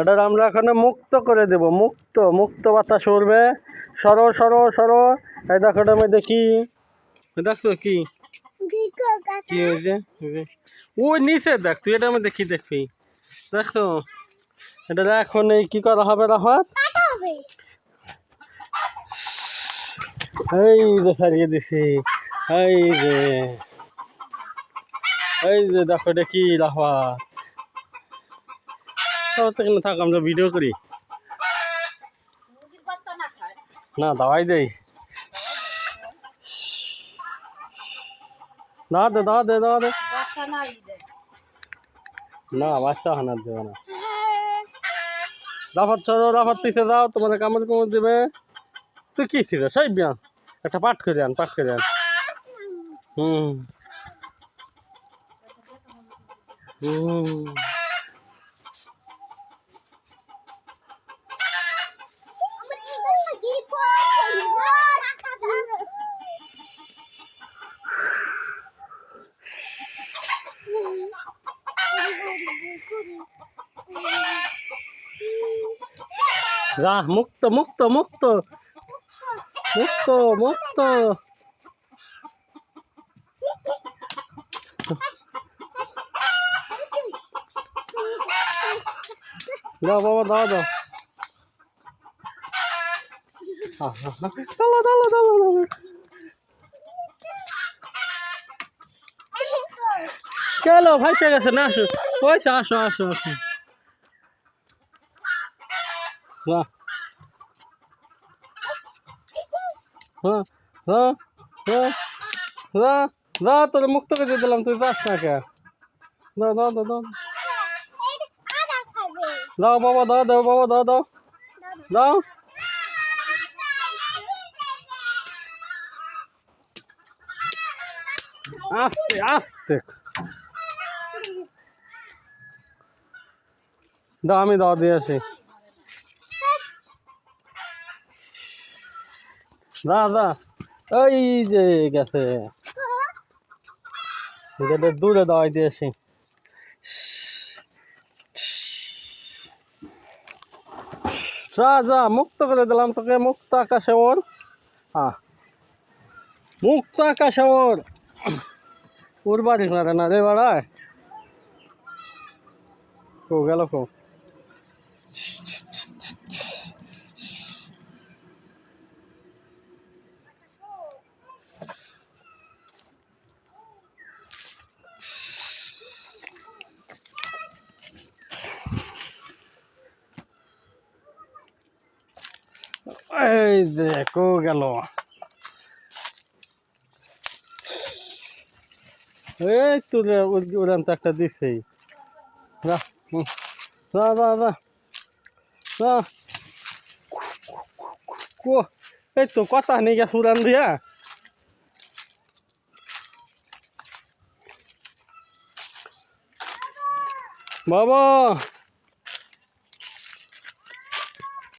এটার আমরা এখানে মুক্ত করে দেব মুক্ত মুক্ত বাতাস উড়বে। সরো সরো সরো। এই দেখো এটার মধ্যে কি? দেখছ কি? কি হয়েছে ওই নিচে দেখ তুই এটার মধ্যে কি দেখবি? দেখছ এটা এখন এই কি করা হবে রাহাত এই যে সারিয়ে দিছি। এই যে। এই যে দেখো এটা কি রাহাত কেন থাক, আমরা ভিডিও করি। না, দাওয়াই দেই। দাওয়া দে দাওয়া দে দাওয়া দে। না, বাচ্চা হানার দেবে না। রাফাত চলো রাফাত পিছে যাও, তোমাদের কামড় কামড় দেবে। তুই কি ছিল? সেই বিয়ান। একটা পাঠ করে আন, পাঠ করে আন। হুম। হুম। যা মুক্ত মুক্ত মুক্ত। মুক্ত মুক্ত। দাও বাবা দাও দাও। দাও দাও দাও দাও চলো ভাই ভাইসে গেছে, না, আসো। পয়সা, আসো আসো আসো। বাহ। হ্যাঁ হ্যাঁ হ্যাঁ হ্যাঁ। যা, তোর মুক্ত করে দিলাম, তুই যাস না কে? দাও দাও দাও দাও দাও, বাবা, দাও দাও, বাবা, দাও দাও। দাও। আস্তে আস্তে। দাও, আমি দাও, দিয়ে আসি। দা দা ওই যে গেছে। এটা দূরে দাওয়াই দিয়ে আসি। যা যা, মুক্ত করে দিলাম তোকে, মুক্ত আকাশে ওর। আহ। মুক্ত আকাশে ওর। বাড়ি না রে বাড়ায় কো গেল কো। এই দেখো গেল। এই তোর উড়ান তো একটা দিছেই যা যা যা যা যা এই তো কথা নেই গেছে উড়ান দিয়া। বাবা!